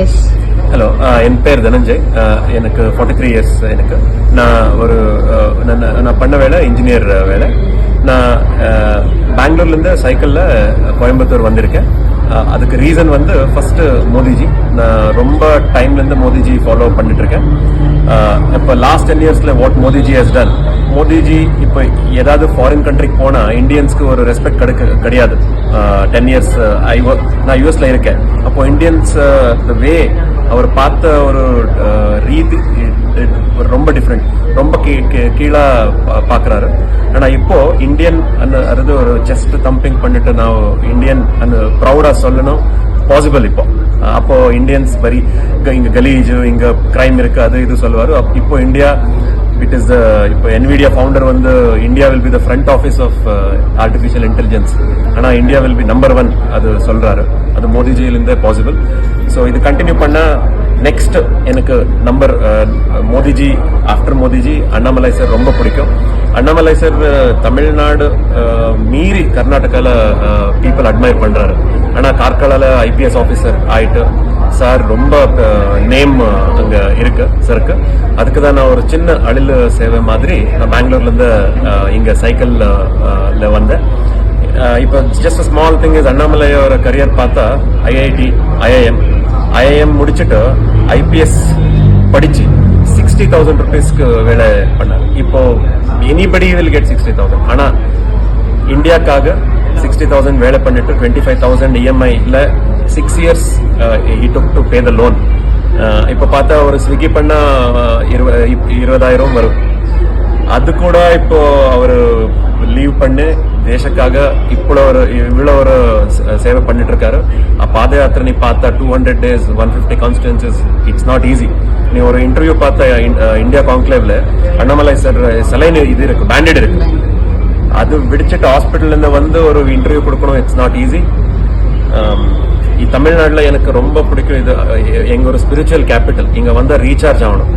Yes hello uh, என் பேர் Dhananjay. Uh, எனக்கு ஃபார்ட்டி த்ரீ இயர்ஸ் எனக்கு. நான் ஒரு uh, நான் நான் பண்ண வேலை இன்ஜினியர் வேலை. நான் பெங்களூர்லேருந்து சைக்கிளில் கோயம்புத்தூர் வந்திருக்கேன். அதுக்கு ரீசன் வந்து ஃபஸ்ட்டு மோதிஜி. நான் ரொம்ப டைம்லேருந்து மோதிஜி ஃபாலோ பண்ணிட்டுருக்கேன் இப்போ லாஸ்ட் டென் இயர்ஸில் what Modiji has done Modiji இப்போ ஏதாவது ஃபாரின் கண்ட்ரிக்கு போனால் இந்தியன்ஸ்க்கு ஒரு ரெஸ்பெக்ட் கிடைக்க கிடையாது. டென் இயர்ஸ் ஐ நான் யூஎஸ்ல இருக்கேன். அப்போ இந்தியன்ஸ் த வே அவர் பார்த்த ஒரு ரீதி ரொம்ப டிஃப்ரெண்ட் ரொம்ப கீ- கீழாக பார்க்குறாரு பா- பார்க்கறாரு இப்போ இந்தியன் அந்த அது ஒரு செஸ்ட் தம்பிங் பண்ணிட்டு நான் இந்தியன் அந்த ப்ரௌடாக சொல்லணும். பாசிபிள் இப்போ. அப்போ இந்தியன்ஸ் பரி இங்கே இங்கே கலீஜு இங்கே கிரைம் இருக்கு அது இது சொல்லுவார். அப்- இப்போ இந்தியா இட் இஸ் இப்போ என்விடியா ஃபவுண்டர் வந்து India will be the front office of artificial intelligence ஆனால் India will be number one அது சொல்கிறாரு அது மோதிஜியிலிருந்தே பாசிபிள் ஸோ இது கண்டினியூ பண்ண நெக்ஸ்ட் எனக்கு number uh, Modiji after Modiji Annamalai sir ரொம்ப பிடிக்கும். Annamalai sir uh, Tamil Nadu uh, மீறி கர்நாடகால பீப்புள் அட்மையர் பண்ணுறாரு ஆனால் கார்காலால ஐபிஎஸ் ஆஃபீஸர் ஆயிட்டு சார் ரொம்ப நேம் அங்க இருக்கு சருக்கு அதுக்கு தான் நான் ஒரு சின்ன அழில் சேவை மாதிரி நான் பெங்களூர்ல இருந்து சைக்கிளில் இங்க சைக்கிள்ல வந்தேன். இப்போ ஜஸ்ட் ஸ்மால் திங் இஸ் அண்ணாமலையோட கரியர் பார்த்தா ஐஐடி ஐஐஎம் ஐஐஎம் முடிச்சுட்டு ஐபிஎஸ் படிச்சு சிக்ஸ்டி தௌசண்ட் ருபீஸ்க்கு வேலை பண்ணார் இப்போ anybody will get sixty thousand ஆனால் இந்தியாக்காக சிக்ஸ்டி தௌசண்ட் வேலை பண்ணிட்டு டுவெண்ட்டி ஃபைவ் தௌசண்ட் இஎம்ஐயில் six years he took to pay the loan இப்போ பார்த்தா அவர் ஸ்விக்கி பண்ணால் uh, இருப இருபதாயிரம் வரும். அது கூட இப்போ அவர் லீவ் பண்ணி தேசக்காக இப்போ ஒரு இவ்வளோ ஒரு சேவை பண்ணிட்டு இருக்காரு பாத யாத்திரை நீ பார்த்தா two hundred days one fifty constituencies it's not easy நீ ஒரு இன்டர்வியூ பார்த்தா இந்தியா கான்க்ளேவ்ல அண்ணாமலை சார் சிலைன் இது இருக்கு பேண்டட் இருக்கு. அது விடிச்சிட்டு ஹாஸ்பிட்டல்ல இருந்து வந்து ஒரு இன்டர்வியூ கொடுக்கணும் இட்ஸ் நாட் ஈஸி தமிழ்நாட்டில் எனக்கு ரொம்ப பிடிக்கும் இது எங்க ஒரு ஸ்பிரிச்சுவல் கேபிட்டல் இங்க வந்தா ரீசார்ஜ் ஆகணும்.